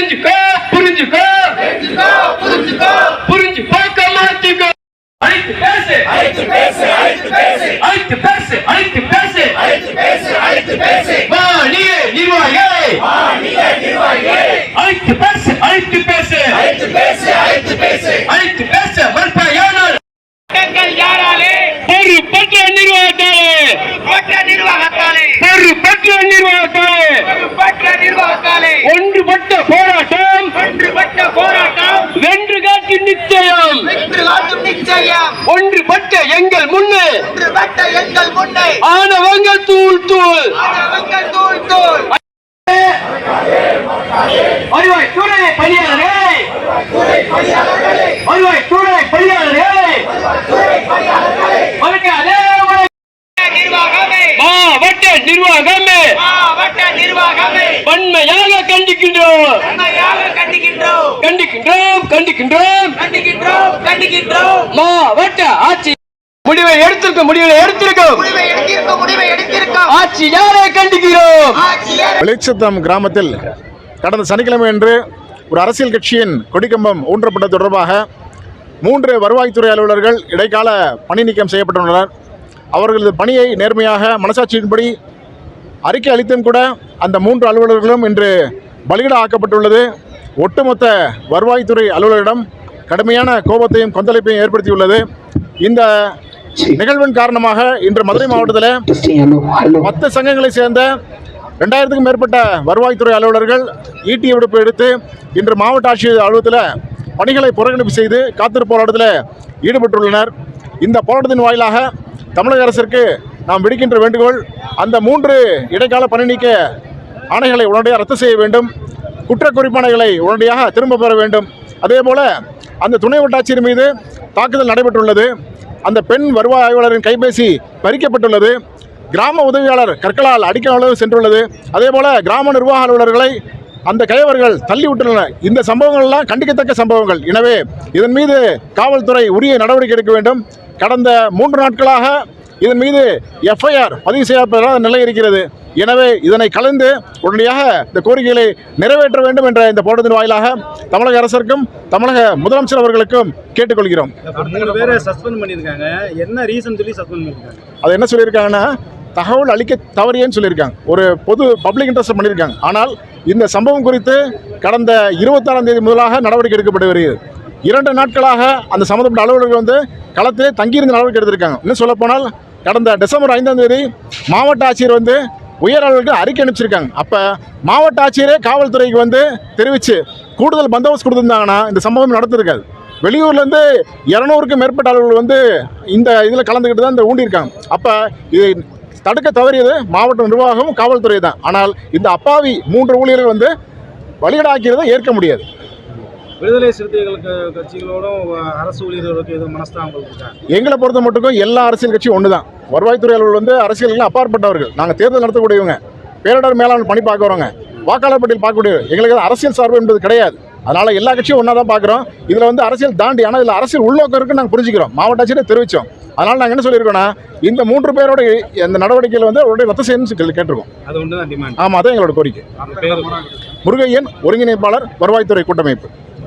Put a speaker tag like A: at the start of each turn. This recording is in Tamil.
A: புரிஞ்சுக்கோ புரிஞ்சுக்கோ. புரிஞ்சு பார்க்க மாட்டீங்க அழைத்து பேசு. அழைத்து பேசு அழைத்து பேசு. அழைத்து பேசு வா நீயே நிர்வாகியே. அழைத்து பேசு அழைத்து பேசு. அழைத்து பேச மறுப்பாயானால்
B: சட்டங்கள் யாராலே
A: பொறுப்பற்ற நிர்வாகத்தாலே.
B: பொறுப்பற்ற நிர்வாகத்தாலே.
A: பொறுப்பற்ற நிர்வாகத்தாலே.
B: பொறுப்பற்ற
A: ஒன்றுபட்ட எங்கள் முன்னே.
B: எங்கள் முன்னே.
A: ஆனவங்க தூள் தூள். வருவாய் துறை பணியாளர்களே வருவாய் வணக்காதே
B: நிர்வாகமே.
A: மாவட்ட நிர்வாகமே.
B: மாவட்ட நிர்வாகமே.
A: வன்மையாக கண்டிக்கின்றோம்.
B: கண்டிக்கின்றோம்.
A: கண்டிக்கின்றோம் கண்டிக்கின்றோம்.
B: கண்டிக்கின்றோம் கண்டிக்கின்றோம்.
A: மாவட்ட ஆட்சி முடிவை எடுத்திருக்கும் முடிவை எடுத்திருக்கும்.
B: முடிவை எடுத்திருக்கோம் முடிவை எடுத்திருக்கோம்.
A: ஆட்சி யாரை கண்டிக்கிறோம்?
B: ஆட்சியர்
C: வெளிச்சத்தம் கிராமத்தில் கடந்த சனிக்கிழமை அன்று ஒரு அரசியல் கட்சியின் கொடிக்கம்பம் ஊன்றப்பட்டது தொடர்பாக மூன்று வருவாய்த்துறை அலுவலர்கள் இடைக்கால பணி நீக்கம் செய்யப்பட்டுள்ளனர். அவர்களது பணியை நேர்மையாக மனசாட்சியின்படி அறிக்கை அளித்தும் கூட அந்த மூன்று அலுவலர்களும் இன்று பலியிட ஆக்கப்பட்டுள்ளது ஒட்டுமொத்த வருவாய்த்துறை அலுவலரிடம் கடுமையான கோபத்தையும் கொந்தளிப்பையும் ஏற்படுத்தியுள்ளது. இந்த நிகழ்வின் காரணமாக இன்று மதுரை மாவட்டத்தில் மற்ற சங்கங்களை சேர்ந்த ரெண்டாயிரத்துக்கும் மேற்பட்ட வருவாய்த்துறை அலுவலர்கள் ஈட்டி விடுப்பு எடுத்து இன்று மாவட்ட ஆட்சியர் அலுவலகத்தில் பணிகளை புறக்கணிப்பு செய்து காத்திருப்பு போராட்டத்தில் ஈடுபட்டுள்ளனர். இந்த போராட்டத்தின் வாயிலாக தமிழக அரசிற்கு நாம் விடுக்கின்ற வேண்டுகோள் அந்த மூன்று இடைக்கால பணி நீக்க ஆணைகளை உடனடியாக ரத்து செய்ய வேண்டும். குற்ற குறிப்பாணைகளை உடனடியாக திரும்ப பெற வேண்டும். அதேபோல அந்த துணை வட்டாட்சியர் மீது தாக்குதல் நடைபெற்றுள்ளது. அந்த பெண் வருவாய் ஆய்வாளரின் கைபேசி பறிக்கப்பட்டுள்ளது. கிராம உதவியாளர் கற்களால் அடிக்க அளவு சென்றுள்ளது. அதேபோல கிராம நிர்வாக அலுவலர்களை அந்த கைவர்கள் தள்ளிவிட்டுள்ளனர். இந்த சம்பவங்கள்லாம் கண்டிக்கத்தக்க சம்பவங்கள். எனவே இதன் மீது காவல்துறை உரிய நடவடிக்கை எடுக்க வேண்டும். கடந்த மூன்று நாட்களாக இதன் மீது எஃப்ஐஆர் பதிவு செய்யப்படாத நிலை இருக்கிறது. எனவே இதனை கலந்து உடனடியாக இந்த கோரிக்கைகளை நிறைவேற்ற வேண்டும் என்ற இந்த போராட்டத்தின் வாயிலாக தமிழக அரசிற்கும் தமிழக முதலமைச்சர் அவர்களுக்கும் கேட்டுக்கொள்கிறோம்.
D: என்ன ரீசன் சொல்லி சஸ்பெண்ட்
C: அது என்ன சொல்லியிருக்காங்கன்னா தகவல் அளிக்க தவறியேன்னு சொல்லியிருக்காங்க. ஒரு பொது பப்ளிக் இன்ட்ரெஸ்ட் பண்ணியிருக்காங்க. ஆனால் இந்த சம்பவம் குறித்து கடந்த இருபத்தாறாம் தேதி முதலாக நடவடிக்கை எடுக்கப்பட்டு வருகிறது. இரண்டு நாட்களாக அந்த சம்பந்தப்பட்ட அலுவலர்கள் வந்து களத்திலே தங்கியிருந்து நடவடிக்கை எடுத்திருக்காங்க. இன்னும் சொல்லப்போனால் கடந்த டிசம்பர் ஐந்தாம் தேதி மாவட்ட ஆட்சியர் வந்து உயர் அலுவலருக்கு அறிக்கை அனுப்பிச்சிருக்காங்க. அப்போ மாவட்ட ஆட்சியரே காவல்துறைக்கு வந்து தெரிவித்து கூடுதல் பந்தோபஸ்து கொடுத்துருந்தாங்கன்னா இந்த சம்பவம் நடந்திருக்காது. வெளியூர்லேருந்து இரநூறுக்கும் மேற்பட்ட அளவில் வந்து இந்த இதில் கலந்துக்கிட்டு தான் இந்த ஊண்டியிருக்காங்க. அப்போ இது தடுக்க தவறியது மாவட்ட நிர்வாகமும் காவல்துறை தான். ஆனால் இந்த அப்பாவி மூன்று ஊழியர்கள் வந்து வழியடாக்கிறதை ஏற்க முடியாது.
D: விடுதலை சிறுத்தைகளுக்கு கட்சிகளோடும் அரசு ஊழியர்களுக்கு எதுவும் மனஸ்தாபங்கள்
C: எங்களை பொறுத்த மட்டுக்கும் எல்லா அரசியல் கட்சியும் ஒன்று தான் வருவாய்த்துறை அலுவலர் வந்து அரசியலுக்கு அப்பாற்பட்டவர்கள். நாங்கள் தேர்தல் நடத்தக்கூடியவங்க. பேரிடர் மேலாண் பணி பார்க்குறவங்க. வாக்காளர் பட்டியல் பார்க்கக்கூடியவர் எங்களுக்கு அரசியல் சார்பு என்பது கிடையாது. அதனால் எல்லா கட்சியும் ஒன்றா தான் பார்க்குறோம். இதில் வந்து அரசியல் தாண்டி ஆனால் இதில் அரசியல் உள்நோக்கம் இருக்குன்னு நாங்கள் புரிஞ்சுக்கிறோம். மாவட்ட ஆட்சியரை தெரிவித்தோம் அதனால் நாங்கள் என்ன சொல்லியிருக்கோன்னா இந்த மூன்று பேரோட இந்த நடவடிக்கையில் வந்து உடனே ரத்து செய்யணும்னு சொல்லி கேட்டிருக்கோம்.
D: அது ஒன்று தான்
C: ஆமாம் அதான் எங்களோட கோரிக்கை. முருகையன் ஒருங்கிணைப்பாளர் வருவாய்த்துறை கூட்டமைப்பு.